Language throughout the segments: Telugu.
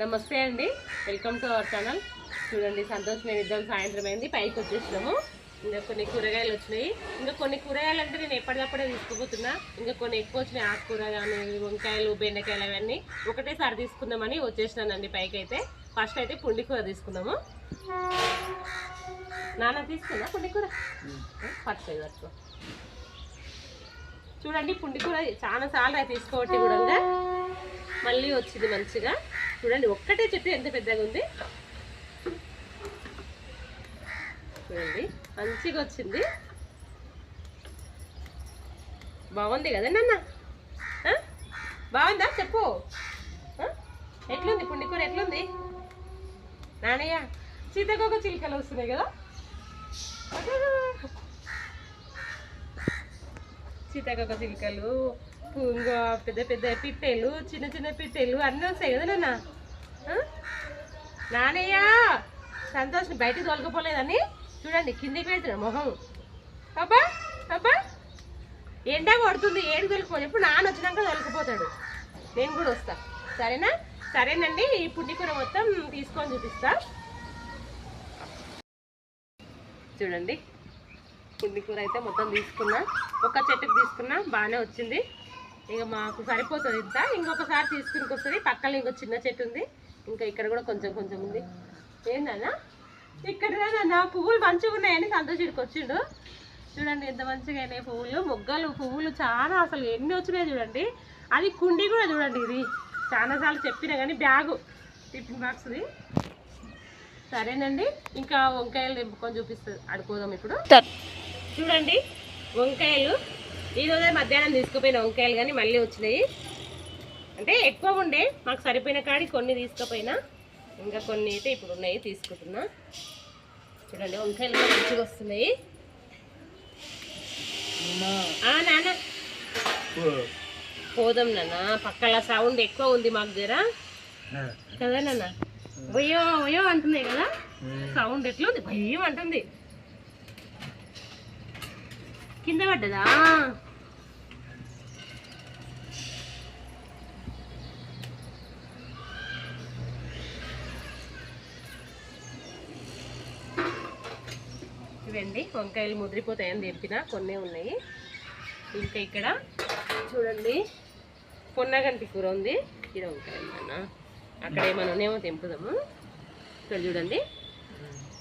నమస్తే అండి. వెల్కమ్ టు అవర్ ఛానల్ చూడండి సంతోష్ మేము ఇద్దరం సాయంత్రం అయింది. పైకి వచ్చేసినాము. ఇంకా కొన్ని కూరగాయలు వచ్చినాయి. ఇంకా కొన్ని కూరగాయలు అంటే నేను ఎప్పటికప్పుడే తీసుకుపోతున్నా ఇంకా కొన్ని ఎక్కువ వచ్చినాయి. ఆకుకూర కానీ వంకాయలు బెండకాయలు అవన్నీ ఒకటేసారి తీసుకుందామని వచ్చేసినానండి పైకి అయితే ఫస్ట్ అయితే పుండి కూర తీసుకున్నాము నాన్న తీసుకున్నా పుండి కూర పట్టుకో చూడండి పుండి కూర చాలా సార్లు తీసుకోవట్టి కూడా మళ్ళీ వచ్చింది మంచిగా. చూడండి ఒక్కటే చెట్టు ఎంత పెద్దగా ఉంది? చూడండి మంచిగా వచ్చింది. బాగుంది కదా నాన్న? బాగుందా? చెప్పు. ఎట్లుంది? పుండికూర ఎట్లుంది? నానయ్య సీతకొక చిలుకలు వస్తున్నాయి కదా? సీతకొక చిలుకలు. ఇంకో పెద్ద పెద్ద పిట్టెలు చిన్న చిన్న పిట్టెలు అన్నీ వస్తాయి కదా నాన్న? నానయ్యా నానయ్య సంతోష్ బయటికి చూడండి కిందికి వెళ్తున్నా మొహం. అబ్బా అబ్బా. ఎండ కొడుతుంది ఏడు తొలకపోదు ఇప్పుడు నాన్న వచ్చినాక తొలగిపోతాడు నేను కూడా వస్తా. సరేనా? సరేనండి ఈ పుండికూర మొత్తం తీసుకొని చూపిస్తా. చూడండి పుండికూర అయితే మొత్తం తీసుకున్నా. ఒక చెట్టుకు తీసుకున్నా బాగానే వచ్చింది. ఇక మాకు సరిపోతుంది ఇంత. ఇంకొకసారి తీసుకునికి వస్తుంది పక్కన ఇంకో చిన్న చెట్టు ఉంది. ఇంకా ఇక్కడ కూడా కొంచెం కొంచెం ఉంది. ఏందన్నా ఇక్కడ నా పువ్వులు మంచిగా ఉన్నాయని సంతోషుడికి వచ్చిండు. చూడండి ఎంత మంచిగా అయినాయి పువ్వులు. మొగ్గలు పువ్వులు చాలా అసలు ఎన్ని వచ్చినాయి చూడండి. అది కుండీ కూడా చూడండి ఇది. చాలాసార్లు చెప్పినా కానీ బ్యాగు. టిఫిన్ బాక్స్ది. సరేనండి. ఇంకా వంకాయలు నింపుకొని చూపిస్తుంది అడుకోదాం ఇప్పుడు. చూడండి. వంకాయలు. ఈరోజే మధ్యాహ్నం తీసుకుపోయిన వంకాయలు కానీ మళ్ళీ వచ్చినాయి. అంటే ఎక్కువ ఉండే మాకు సరిపోయిన కాడి కొన్ని తీసుకుపోయినా ఇంకా కొన్ని అయితే ఇప్పుడు ఉన్నాయి తీసుకుంటున్నా. చూడండి వంకాయలు మంచిగా వస్తున్నాయి. నాన్న. పోదాం నాన్న. పక్కల సౌండ్ ఎక్కువ ఉంది మాకు జర. కదా నాన్న? ఒయ్యో ఒయ్యో అంటున్నాయి కదా? సౌండ్ ఎట్లా ఉంది భయం అంటుంది. కింద పడ్డదా? ఇవండి వంకాయలు ముదిరిపోతాయని తెంపిన కొన్ని ఉన్నాయి. ఇంకా ఇక్కడ చూడండి పొన్నగంటి కూర ఉంది. ఇక్కడ వంకాయలు నాన్న అక్కడ ఏమైనా ఉన్నాయేమో తెంపుదాము. ఇక్కడ చూడండి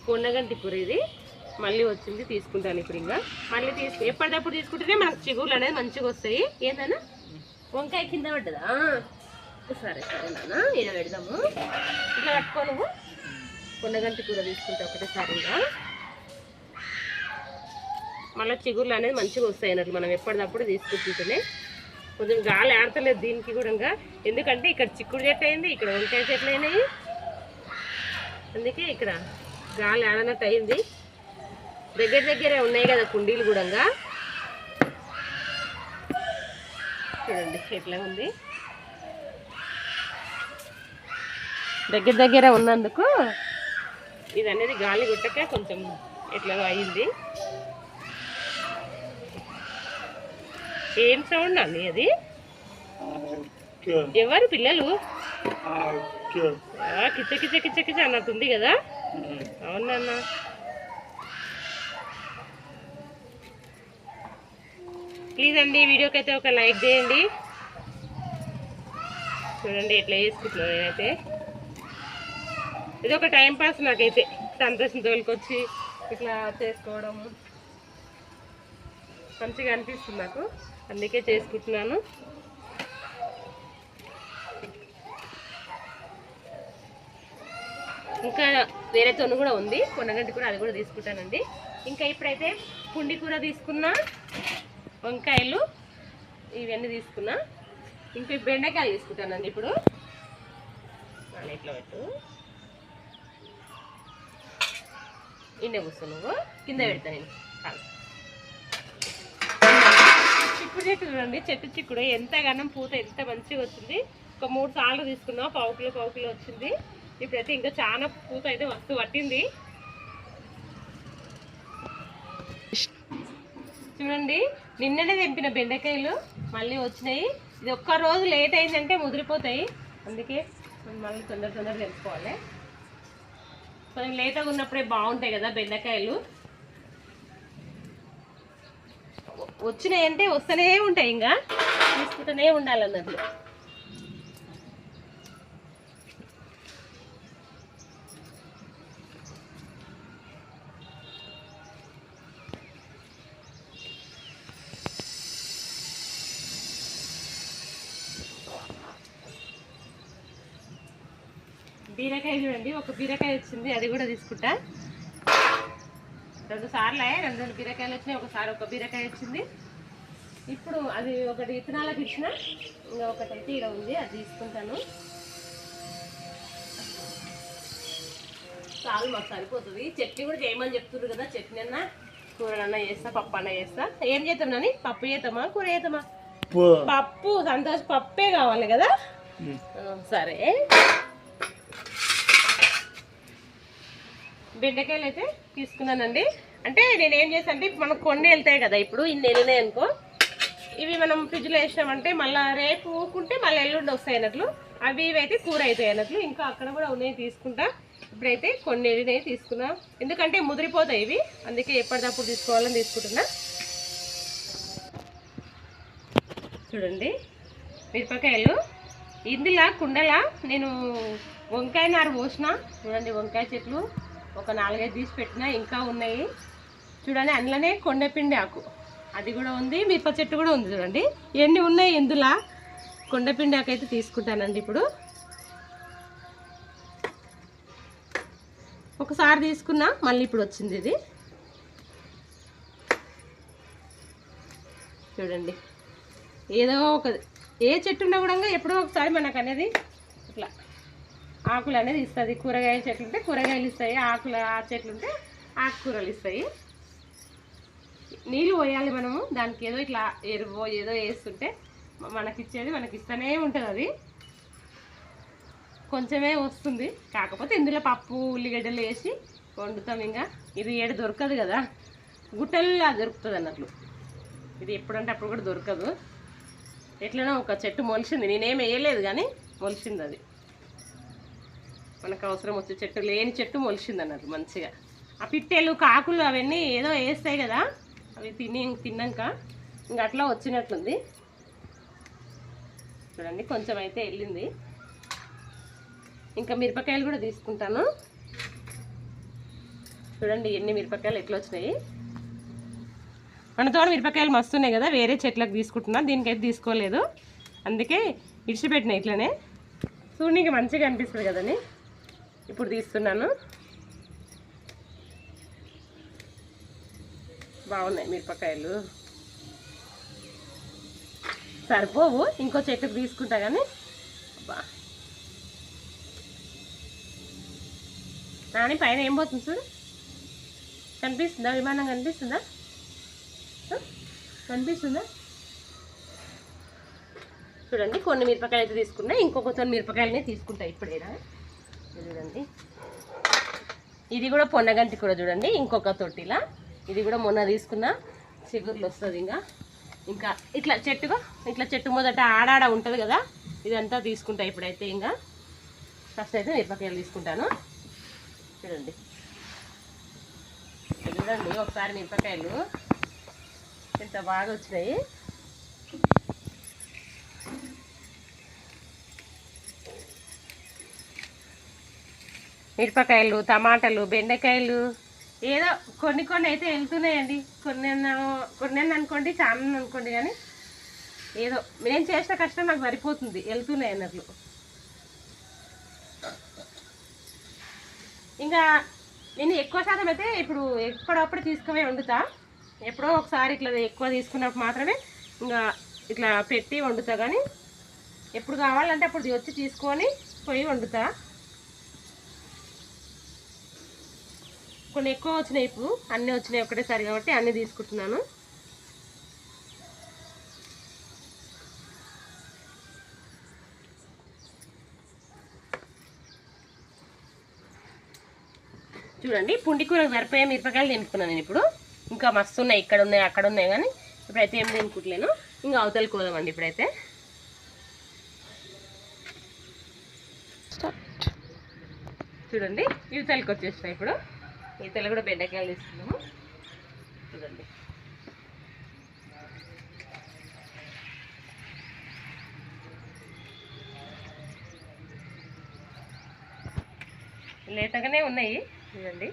పొన్నగంటి కూర ఇది. మళ్ళీ వచ్చింది తీసుకుంటాను ఇప్పుడు ఇంకా. మళ్ళీ తీసుకు ఎప్పటికప్పుడు తీసుకుంటేనే మనకు చిగుర్లు అనేది మంచిగా వస్తాయి. ఏందన్నా? వంకాయ కింద పడ్డదా? సరే సరే నాన్న. ఇలా పెడదాము. ఇట్లా కట్టుకోను నువ్వు. పొన్నగంటి కూర తీసుకుంటే ఒకటేసారి ఇంకా. మళ్ళీ చిగుర్లు అనేది మంచిగా వస్తాయి అన్నట్లు మనం ఎప్పటికప్పుడు తీసుకుంటుంటేనే. కొంచెం గాలి ఆడతలేదు దీనికి కూడా ఇంకా. ఎందుకంటే ఇక్కడ చిక్కుడు చెట్టు అయింది ఇక్కడ వంకాయ చెట్లు అయినాయి. అందుకే ఇక్కడ గాలి ఆడనట్టు అయింది. దగ్గర దగ్గరే ఉన్నాయి కదా కుండీలు కూడా ఇంకా. చూడండి ఎట్లా ఉంది. దగ్గర దగ్గర ఉన్నందుకు ఇది అనేది గాలి కొట్టక కొంచెం ఎట్లాగో అయింది. ఏం సౌండ్ అండి అది? ఎవరు పిల్లలు? ఆ, కిచ కిచ కిచ కిచ అన్నట్టుంది కదా? అవునన్న ప్లీజ్ అండి వీడియోకి అయితే ఒక లైక్ చేయండి. చూడండి ఎట్లా చేసుకుంటున్నాను నేనైతే. ఇది ఒక టైం పాస్ నాకైతే సంతోషం తోలుకొచ్చి ఇట్లా చేసుకోవడం మంచిగా అనిపిస్తుంది నాకు. అందుకే చేసుకుంటున్నాను. ఇంకా వేరే తొను కూడా ఉంది. కొనగంటి కూడా అది కూడా తీసుకుంటానండి. ఇంకా ఇప్పుడైతే పుండి కూర తీసుకున్నా వంకాయలు ఇవన్నీ తీసుకున్నా. ఇంకా బెండకాయలు తీసుకుంటానండి ఇప్పుడు. ఇట్లా పెట్టు. ఇండే కూర్చో నువ్వు? కింద పెడతా నేను. చిక్కుడు చెట్టు చూడండి చెట్టు చిక్కుడు. ఎంతగానం పూత ఎంత మంచిగా వచ్చింది. ఒక మూడు సార్లు తీసుకున్నాం పావు కిలో పావు కిలో వచ్చింది. ఇప్పుడైతే ఇంకా చాలా పూత అయితే వస్తు పట్టింది. చూడండి నిన్ననే తెంపిన బెండకాయలు మళ్ళీ వచ్చినాయి. ఇది ఒక్క రోజు లేట్ అయిందంటే ముదిరిపోతాయి. అందుకే మళ్ళీ తొందర తొందరగా తెలుసుకోవాలి కొంచెం లేతగా ఉన్నప్పుడే బాగుంటాయి కదా బెండకాయలు. వచ్చినాయంటే వచ్చినాయి అంటే వస్తూనే ఉంటాయి ఇంకా. తీసుకుంటూనే ఉండాలన్నట్లు. బీరకాయ చూడండి ఒక బీరకాయ వచ్చింది అది కూడా తీసుకుంటా. రెండు సార్లే రెండు రెండు బీరకాయలు వచ్చినాయి. ఒకసారి ఒక బీరకాయ వచ్చింది. ఇప్పుడు అది ఒకటి విత్తనాలకు ఇచ్చిన ఇంకా ఒకటి అయితే ఇక్కడ ఉంది అది తీసుకుంటాను. చాలు మాకు సరిపోతుంది. చట్నీ కూడా చేయమని చెప్తున్నారు కదా చట్నీ అన్న కూర అన్న చేస్తా పప్పు అన్న చేస్తా. ఏం చేద్దాం నాని? పప్పు చేద్దామా? కూర చేద్దామా? పప్పు. సంతోష్ పప్పే కావాలి కదా? సరే. బెండకాయలు అయితే తీసుకున్నానండి. అంటే నేను ఏం చేస్తాను అంటే మనకు కొన్ని వెళ్తాయి కదా ఇప్పుడు ఇన్ని వెళ్ళినాయి అనుకో ఇవి మనం ఫ్రిడ్జ్లో వేసినామంటే మళ్ళీ రేపు ఊకుంటే మళ్ళీ ఎల్లుండి వస్తాయి అన్నట్లు. అవి ఇవి అయితే కూర అవుతాయి అన్నట్లు. ఇంకా అక్కడ కూడా ఉన్నాయి తీసుకుంటా. ఇప్పుడైతే కొన్ని వెళ్ళినాయి తీసుకున్నా. ఎందుకంటే ముదిరిపోతాయి ఇవి. అందుకే ఎప్పటికప్పుడు తీసుకోవాలని తీసుకుంటున్నా. చూడండి. మిరపకాయలు. ఇందులా కుండలా నేను వంకాయ నారు పోసిన. చూడండి వంకాయ చెట్లు. ఒక నాలుగైదు తీసి పెట్టిన ఇంకా ఉన్నాయి. చూడండి అందులోనే కొండపిండి ఆకు. అది కూడా ఉంది మిరప చెట్టు కూడా ఉంది చూడండి. ఎన్ని ఉన్నాయి ఇందులో? కొండపిండి ఆకు అయితే తీసుకుంటానండి ఇప్పుడు. ఒకసారి తీసుకున్నా మళ్ళీ ఇప్పుడు వచ్చింది ఇది. చూడండి. ఏదో ఒక ఏ చెట్టు ఉన్నా కూడా ఎప్పుడో ఒకసారి మనకు అనేది ఆకులు అనేది ఇస్తుంది. కూరగాయల చెట్లు ఉంటే కూరగాయలు ఇస్తాయి. ఆకులు ఆ చెట్లు ఉంటే ఆకుకూరలు ఇస్తాయి. నీళ్ళు పోయాలి మనము. దానికి ఏదో ఇట్లా ఎరువు ఏదో వేస్తుంటే మనకిచ్చేది మనకి ఇచ్చేది మనకి ఇస్తూనే ఉంటుంది అది. కొంచెమే వస్తుంది. కాకపోతే ఇందులో పప్పు ఉల్లిగడ్డలు వేసి వండుతాం ఇంకా. ఇది ఏడు దొరకదు కదా. గుట్టల్లో దొరుకుతుంది అన్నట్లు. ఇది ఎప్పుడంటే అప్పుడు కూడా దొరకదు. ఎట్లనో ఒక చెట్టు మొలిచింది నేనేం వేయలేదు కానీ మొలిచింది అది. మనకు అవసరం వచ్చే చెట్టు లేని చెట్టు మొలిచింది అన్నట్టు మంచిగా. ఆ పిట్టెలు కాకులు అవన్నీ ఏదో వేస్తాయి కదా అవి తిని తిన్నాక ఇంక అట్లా వచ్చినట్లుంది. చూడండి కొంచెం అయితే వెళ్ళింది. ఇంకా మిరపకాయలు కూడా తీసుకుంటాను. చూడండి ఎన్ని మిరపకాయలు ఎట్లా వచ్చినాయి. మన తోట మిరపకాయలు మస్తున్నాయి కదా వేరే చెట్లకు తీసుకుంటున్నాను దీనికైతే తీసుకోలేదు. అందుకే ఇడిచిపెట్టిన ఇట్లనే. చూడడానికి మంచిగా అనిపిస్తుంది కదండి. ఇప్పుడు తీస్తున్నాను. బాగున్నాయి మిరపకాయలు. సరిపోవు ఇంకో చెట్టుకు తీసుకుంటా కానీ బా నాని పైన ఏం పోతుంది చూడు. కనిపిస్తుందా? విమానం కనిపిస్తుందా? కనిపిస్తుందా? చూడండి కొన్ని మిరపకాయలు అయితే తీసుకున్నా ఇంకొక కొన్ని మిరపకాయలనే తీసుకుంటా ఇప్పుడేనా? చూడండి. ఇది కూడా పొన్నగంటి కూడా చూడండి ఇంకొక తొట్టిలా. ఇది కూడా మొన్న తీసుకున్న చిగుర్లు వస్తుంది ఇంకా. ఇంకా ఇట్లా చెట్టుగా ఇట్లా చెట్టు మొదట ఆడాడ ఉంటుంది కదా ఇదంతా తీసుకుంటా ఇప్పుడైతే ఇంకా. ఫస్ట్ అయితే మిరపకాయలు తీసుకుంటాను. చూడండి. చూడండి ఒకసారి మిరపకాయలు ఎంత బాగా వచ్చినాయి. మిరపకాయలు టమాటాలు బెండకాయలు ఏదో కొన్ని కొన్ని అయితే వెళ్తున్నాయండి. కొన్ని కొన్ని అనుకోండి చాలా అనుకోండి కానీ ఏదో నేను చేసిన కష్టం నాకు సరిపోతుంది వెళ్తున్నాయి అన్నట్లు. ఇంకా నేను ఎక్కువ శాతం అయితే ఇప్పుడు ఎప్పుడప్పుడు తీసుకునే వండుతా. ఎప్పుడో ఒకసారి ఇట్లా ఎక్కువ తీసుకున్నప్పుడు మాత్రమే ఇంకా ఇట్లా పెట్టి వండుతా కానీ ఎప్పుడు కావాలంటే అప్పుడు వచ్చి తీసుకొని పోయి వండుతా. కొన్ని ఎక్కువ వచ్చినాయి ఇప్పుడు. అన్నీ వచ్చినాయి ఒకటేసారి కాబట్టి అన్నీ తీసుకుంటున్నాను. చూడండి పుండి కూర సరిపోయే మిరపకాయలు తినుకున్నాను నేను ఇప్పుడు. ఇంకా మస్తు ఉన్నాయి ఇక్కడ ఉన్నాయి అక్కడ ఉన్నాయి కానీ ఇప్పుడైతే ఏం తినుకుంటలేను. ఇంకా అవతలకి పోదామండి ఇప్పుడైతే. చూడండి ఈతలకి వచ్చేసినాయి ఇప్పుడు. ఈతలు కూడా బెండకాయలు తీసుకున్నాము చూడండి. లేతగానే ఉన్నాయి చూడండి.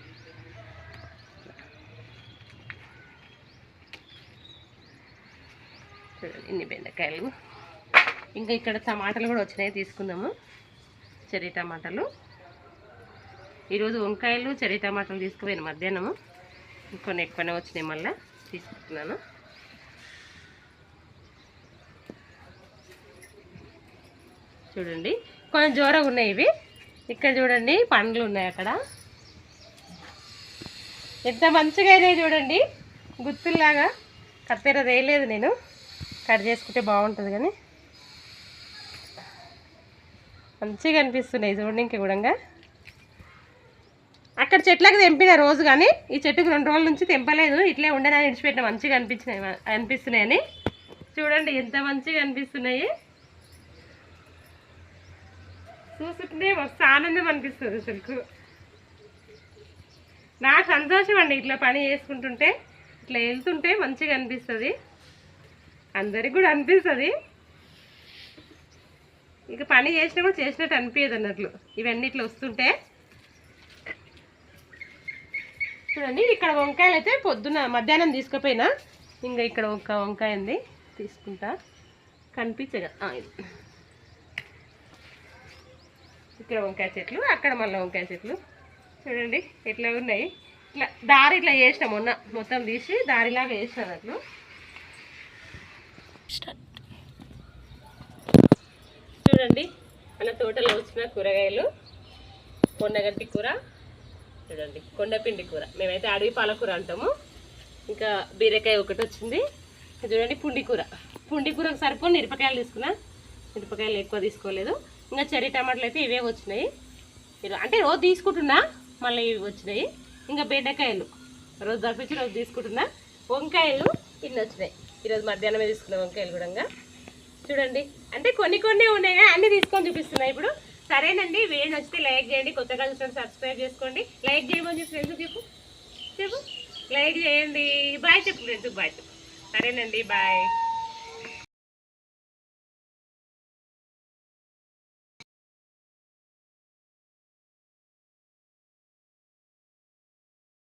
చూడండి ఇన్ని బెండకాయలు. ఇంకా ఇక్కడ టమాటాలు కూడా వచ్చినాయి తీసుకుందాము. చెర్రీ టమాటాలు. ఈరోజు వంకాయలు చెర్రీ టమాటాలు తీసుకుపోయాను మధ్యాహ్నము. కొన్ని ఎక్కువనే వచ్చినాయి మళ్ళీ తీసుకుంటున్నాను. చూడండి కొంచెం జోరగా ఉన్నాయి ఇవి. ఇక్కడ చూడండి పండ్లు ఉన్నాయి అక్కడ. ఎంత మంచిగా అయినాయి చూడండి. గుత్తుల్లాగా. కత్తెర వేయలేదు నేను. కట్ చేసుకుంటే బాగుంటుంది కానీ. మంచిగా అనిపిస్తున్నాయి చూడండి ఇంక కూడా. అక్కడ చెట్లకు తెంపిన రోజు కానీ ఈ చెట్టుకు రెండు రోజుల నుంచి తెంపలేదు. ఇట్లే ఉండని విడిచిపెట్టిన మంచిగా అనిపించినాయి అనిపిస్తున్నాయని చూడండి ఎంత మంచిగా అనిపిస్తున్నాయి. చూసుకుంటే మస్తు ఆనందం అనిపిస్తుంది అసలు నాకు సంతోషం అండి ఇట్లా పని చేసుకుంటుంటే ఇట్లా వెళ్తుంటే మంచిగా అనిపిస్తుంది. అందరికి కూడా అనిపిస్తుంది. ఇక పని చేసినా కూడా చేసినట్టు అనిపించదు అన్నట్లు. ఇవన్నీ ఇట్లా వస్తుంటే చూడండి ఇక్కడ వంకాయలు అయితే పొద్దున మధ్యాహ్నం తీసుకుపోయినా ఇంకా ఇక్కడ ఒక వంకాయ ఉంది తీసుకుంటా. కనిపించగా ఇక్కడ వంకాయ చెట్లు అక్కడ మళ్ళీ వంకాయ చెట్లు. చూడండి ఎట్లా ఉన్నాయి. ఇట్లా దారి ఇట్లా చేసిన మొన్న మొత్తం తీసి దారిలాగా చేసిన అట్లు. చూడండి మన తోటలో వచ్చిన కూరగాయలు కొండగంటి కూర. చూడండి కొండపిండి కూర. మేమైతే అడవి పాలకూర అంటాము. ఇంకా బీరకాయ ఒకటి వచ్చింది. చూడండి పుండి కూర. పుండి కూరకు సరిపోయి మిరపకాయలు తీసుకున్నా. మిరపకాయలు ఎక్కువ తీసుకోలేదు. ఇంకా చెర్రీ టమాటాలు అయితే ఇవే వచ్చినాయి. అంటే రోజు తీసుకుంటున్నా మళ్ళీ ఇవి వచ్చినాయి. ఇంకా బెండకాయలు. రోజు తప్పించి రోజు తీసుకుంటున్నా. వంకాయలు ఇన్ని వచ్చినాయి. ఈరోజు మధ్యాహ్నమే తీసుకున్న వంకాయలు కూడా చూడండి అంటే కొన్ని కొన్ని ఉన్నాయి కానీ తీసుకొని చూపిస్తున్నాయి ఇప్పుడు. సరేనండి వీడియో నచ్చితే లైక్ చేయండి కొత్తగా చూసిన సబ్స్క్రైబ్ చేసుకోండి. లైక్ చేయమని ఫ్రెండ్స్ చెప్పు? చెప్పు? లైక్ చేయండి. బాయ్ చెప్పు ఫ్రెండ్స్ బాయ్ చెప్పు. సరేనండి బాయ్.